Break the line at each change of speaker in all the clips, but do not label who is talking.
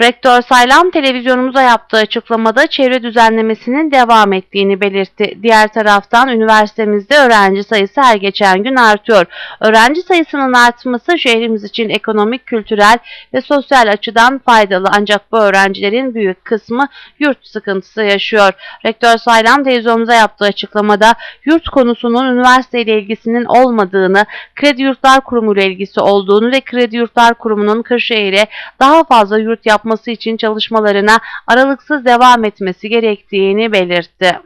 Rektör Saylan televizyonumuza yaptığı açıklamada çevre düzenlemesinin devam ettiğini belirtti. Diğer taraftan üniversitemizde öğrenci sayısı her geçen gün artıyor. Öğrenci sayısının artması şehrimiz için ekonomik, kültürel ve sosyal açıdan faydalı ancak bu öğrencilerin büyük kısmı yurt sıkıntısı yaşıyor. Rektör Saylan televizyonumuza yaptığı açıklamada yurt konusunun üniversiteyle ilgisinin olmadığını, Kredi Yurtlar Kurumu ile ilgisi olduğunu ve Kredi Yurtlar Kurumu'nun Kırşehir'e daha fazla yurt yapması için çalışmalarına aralıksız devam etmesi gerektiğini belirtti.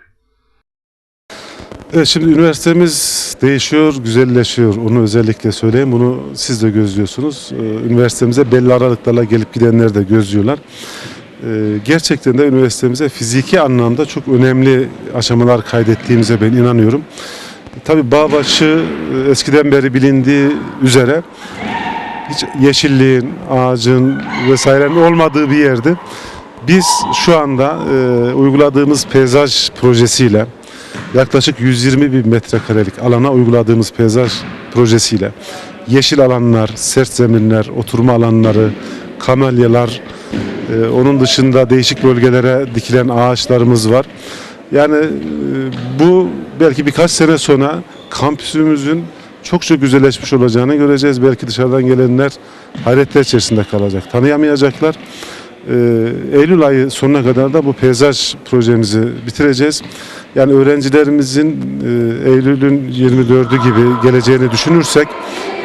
Evet, şimdi üniversitemiz değişiyor, güzelleşiyor. Onu özellikle söyleyeyim. Bunu siz de gözlüyorsunuz. Ee, Üniversitemize belli aralıklarla gelip gidenler de gözlüyorlar. Ee, Gerçekten de üniversitemize fiziki anlamda çok önemli aşamalar kaydettiğimize ben inanıyorum. Tabii Bağbaşı e, eskiden beri bilindiği üzere hiç yeşilliğin, ağacın vesairenin olmadığı bir yerdi. Biz şu anda e, uyguladığımız peyzaj projesiyle yaklaşık 120 bin metrekarelik alana uyguladığımız peyzaj projesiyle yeşil alanlar, sert zeminler, oturma alanları, kamelyalar, e, onun dışında değişik bölgelere dikilen ağaçlarımız var. Yani e, bu belki birkaç sene sonra kampüsümüzün çok çok güzelleşmiş olacağını göreceğiz. Belki dışarıdan gelenler hayretler içerisinde kalacak, tanıyamayacaklar. Ee, Eylül ayı sonuna kadar da bu peyzaj projemizi bitireceğiz. Yani öğrencilerimizin e, Eylül'ün 24'ü gibi geleceğini düşünürsek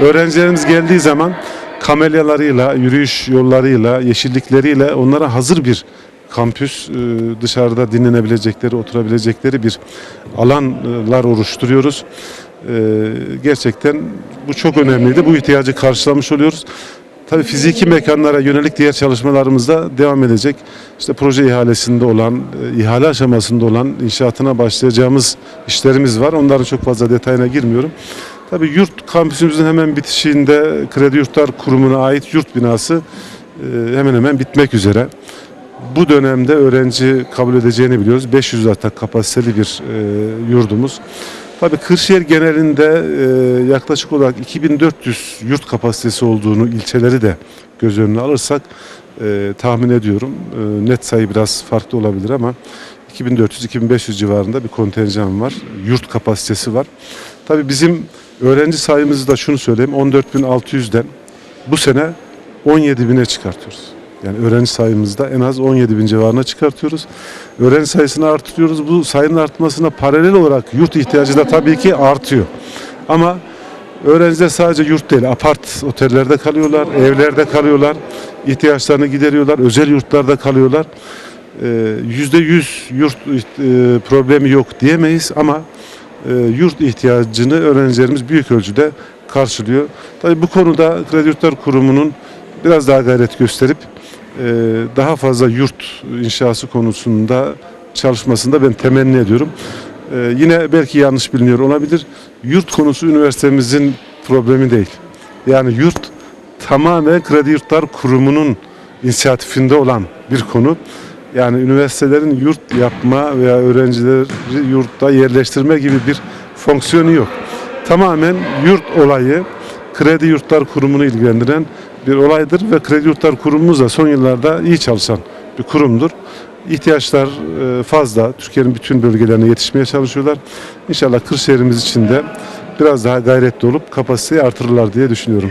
öğrencilerimiz geldiği zaman kamelyalarıyla, yürüyüş yollarıyla, yeşillikleriyle onlara hazır bir kampüs, e, dışarıda dinlenebilecekleri, oturabilecekleri bir alanlar oluşturuyoruz. Ee, gerçekten bu çok önemliydi. Bu ihtiyacı karşılamış oluyoruz. Tabii fiziki mekanlara yönelik diğer çalışmalarımız da devam edecek. İşte proje ihalesinde olan, e, ihale aşamasında olan inşaatına başlayacağımız işlerimiz var. Onların çok fazla detayına girmiyorum. Tabii yurt kampüsümüzün hemen bitişiğinde Kredi Yurtlar Kurumu'na ait yurt binası e, hemen hemen bitmek üzere. Bu dönemde öğrenci kabul edeceğini biliyoruz. 500 yatak kapasiteli bir e, yurdumuz. Tabii Kırşehir genelinde e, yaklaşık olarak 2400 yurt kapasitesi olduğunu ilçeleri de göz önüne alırsak e, tahmin ediyorum. E, net sayı biraz farklı olabilir ama 2400-2500 civarında bir kontenjan var. Yurt kapasitesi var. Tabii bizim öğrenci sayımızı da şunu söyleyeyim 14.600'den bu sene 17.000'e çıkartıyoruz. Yani öğrenci sayımızda en az 17 bin civarına çıkartıyoruz. Öğrenci sayısını artırıyoruz. Bu sayının artmasına paralel olarak yurt ihtiyacı da tabii ki artıyor. Ama öğrenciler sadece yurt değil, apart otellerde kalıyorlar, evlerde kalıyorlar, ihtiyaçlarını gideriyorlar, özel yurtlarda kalıyorlar. Ee, Yüzde yüz yurt e, problemi yok diyemeyiz ama e, yurt ihtiyacını öğrencilerimiz büyük ölçüde karşılıyor. Tabii bu konuda Kredi Yurtlar Kurumu'nun biraz daha gayret gösterip e, daha fazla yurt inşası konusunda çalışmasında ben temenni ediyorum. E, yine belki yanlış biliniyor olabilir. Yurt konusu üniversitemizin problemi değil. Yani yurt tamamen Kredi Yurtlar Kurumu'nun inisiyatifinde olan bir konu. Yani üniversitelerin yurt yapma veya öğrencileri yurtta yerleştirme gibi bir fonksiyonu yok. Tamamen yurt olayı Kredi Yurtlar Kurumu'nu ilgilendiren bir olaydır ve Kredi Yurtlar Kurumumuz da son yıllarda iyi çalışan bir kurumdur. İhtiyaçlar e, fazla. Türkiye'nin bütün bölgelerine yetişmeye çalışıyorlar. İnşallah Kırşehir'imiz için de biraz daha gayretli olup kapasiteyi artırırlar diye düşünüyorum.